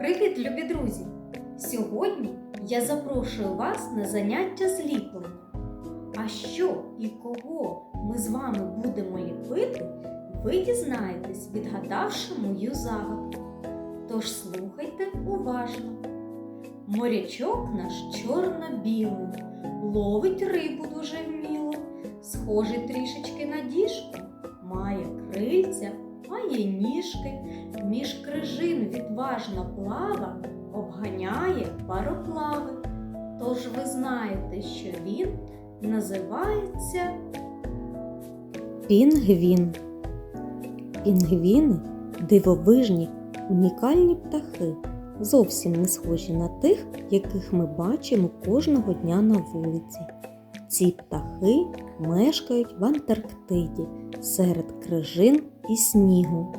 Привіт, любі друзі! Сьогодні я запрошую вас на заняття зліплення. А що і кого ми з вами будемо ліпити, ви дізнаєтесь, відгадавши мою загадку. Тож слухайте уважно. Морячок наш чорно-білий, ловить рибу дуже вміло, схожий трішечки на діжку, має крильця, має ніжки, між крижин відважно плава, обганяє пароплави. Тож ви знаєте, що він називається Пінгвін. Пінгвіни дивовижні, унікальні птахи, зовсім не схожі на тих, яких ми бачимо кожного дня на вулиці. Ці птахи мешкають в Антарктиді серед крижин і снігу.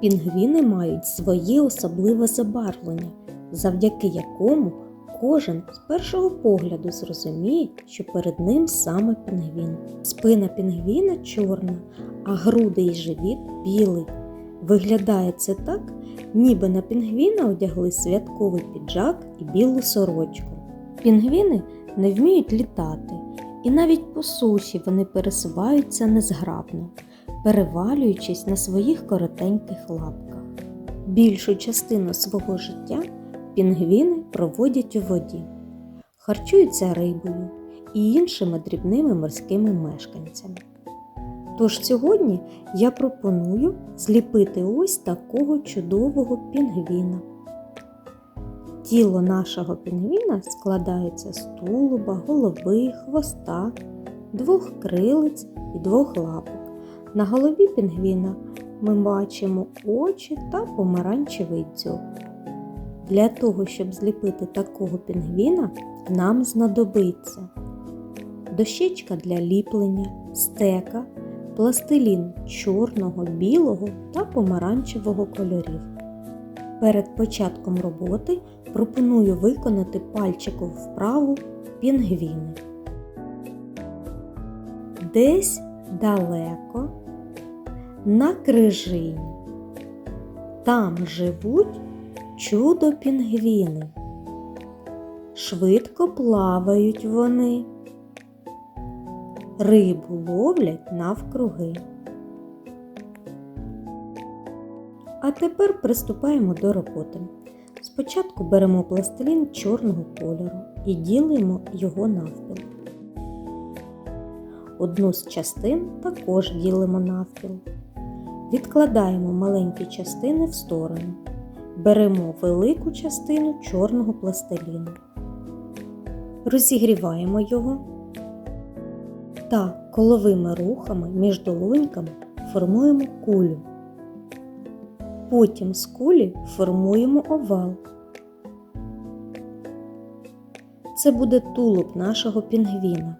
Пінгвіни мають своє особливе забарвлення, завдяки якому кожен з першого погляду зрозуміє, що перед ним саме пінгвін. Спина пінгвіна чорна, а груди й живіт білий. Виглядає це так, ніби на пінгвіна одягли святковий піджак і білу сорочку. Пінгвіни не вміють літати, і навіть по суші вони пересуваються незграбно, перевалюючись на своїх коротеньких лапках. Більшу частину свого життя пінгвіни проводять у воді, харчуються рибою і іншими дрібними морськими мешканцями. Тож сьогодні я пропоную зліпити ось такого чудового пінгвіна. Тіло нашого пінгвіна складається з тулуба, голови, хвоста, двох крилиць і двох лапок. На голові пінгвіна ми бачимо очі та помаранчевий дзьоб. Для того, щоб зліпити такого пінгвіна, нам знадобиться дощечка для ліплення, стека, пластилін чорного, білого та помаранчевого кольорів. Перед початком роботи пропоную виконати пальчикову вправу пінгвіни. Десь далеко на крижині. Там живуть чудо пінгвіни. Швидко плавають вони, рибу ловлять навкруги. А тепер приступаємо до роботи. Спочатку беремо пластилін чорного кольору і ділимо його навпіл. Одну з частин також ділимо навпіл. Відкладаємо маленькі частини в сторону. Беремо велику частину чорного пластиліну. Розігріваємо його та коловими рухами між долоньками формуємо кулю. Потім з кулі формуємо овал. Це буде тулуб нашого пінгвіна.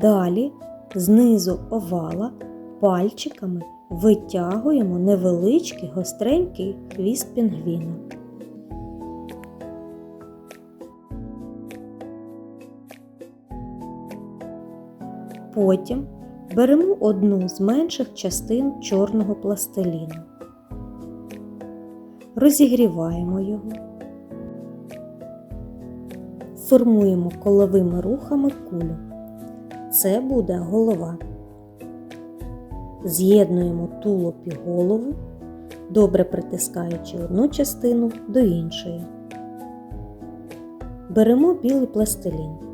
Далі знизу овала пальчиками витягуємо невеличкий гостренький хвіст пінгвіна. Потім беремо одну з менших частин чорного пластиліну. Розігріваємо його. Формуємо коловими рухами кулю. Це буде голова. З'єднуємо тулуб і голову, добре притискаючи одну частину до іншої. Беремо білий пластилін.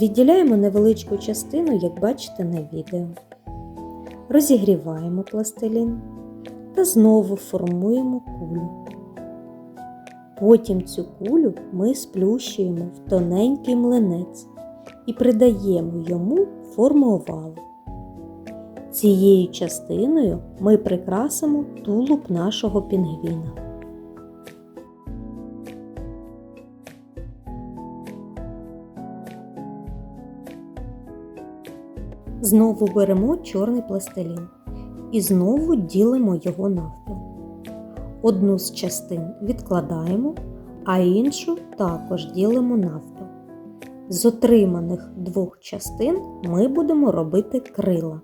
Відділяємо невеличку частину, як бачите на відео. Розігріваємо пластилін та знову формуємо кулю. Потім цю кулю ми сплющуємо в тоненький млинець і придаємо йому форму овалу. Цією частиною ми прикрасимо тулуб нашого пінгвіна. Знову беремо чорний пластилін і знову ділимо його навпіл. Одну з частин відкладаємо, а іншу також ділимо навпіл. З отриманих двох частин ми будемо робити крила.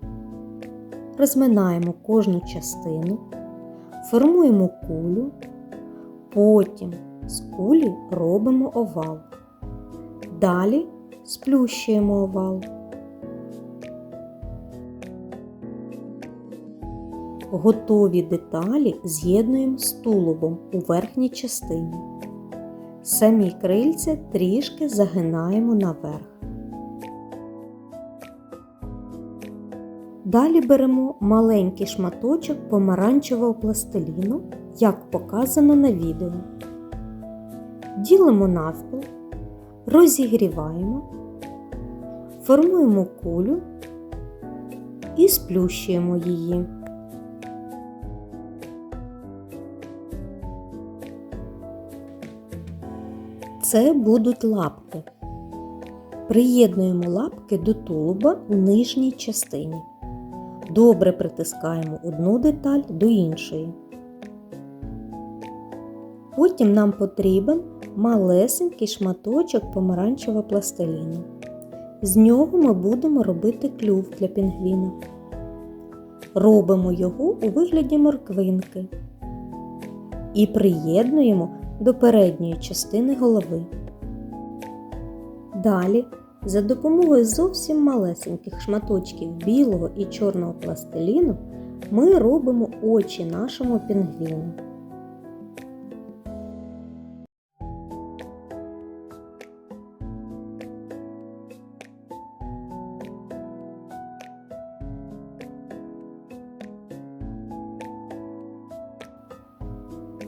Розминаємо кожну частину, формуємо кулю, потім з кулі робимо овал. Далі сплющуємо овал. Готові деталі з'єднуємо з тулубом у верхній частині. Самі крильця трішки загинаємо наверх. Далі беремо маленький шматочок помаранчевого пластиліну, як показано на відео. Ділимо навпіл, розігріваємо, формуємо кулю і сплющуємо її. Це будуть лапки. Приєднуємо лапки до тулуба у нижній частині. Добре притискаємо одну деталь до іншої. Потім нам потрібен малесенький шматочок помаранчевого пластиліну. З нього ми будемо робити клюв для пінгвіна. Робимо його у вигляді морквинки і приєднуємо до передньої частини голови. Далі, за допомогою зовсім малесеньких шматочків білого і чорного пластиліну, ми робимо очі нашому пінгвіну.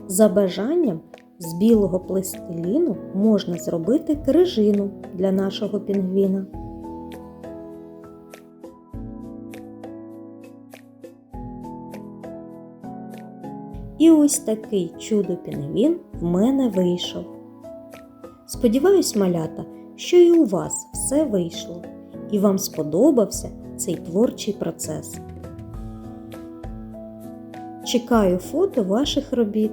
За бажанням з білого пластиліну можна зробити крижину для нашого пінгвіна. І ось такий чудо-пінгвін в мене вийшов. Сподіваюсь, малята, що і у вас все вийшло, і вам сподобався цей творчий процес. Чекаю фото ваших робіт.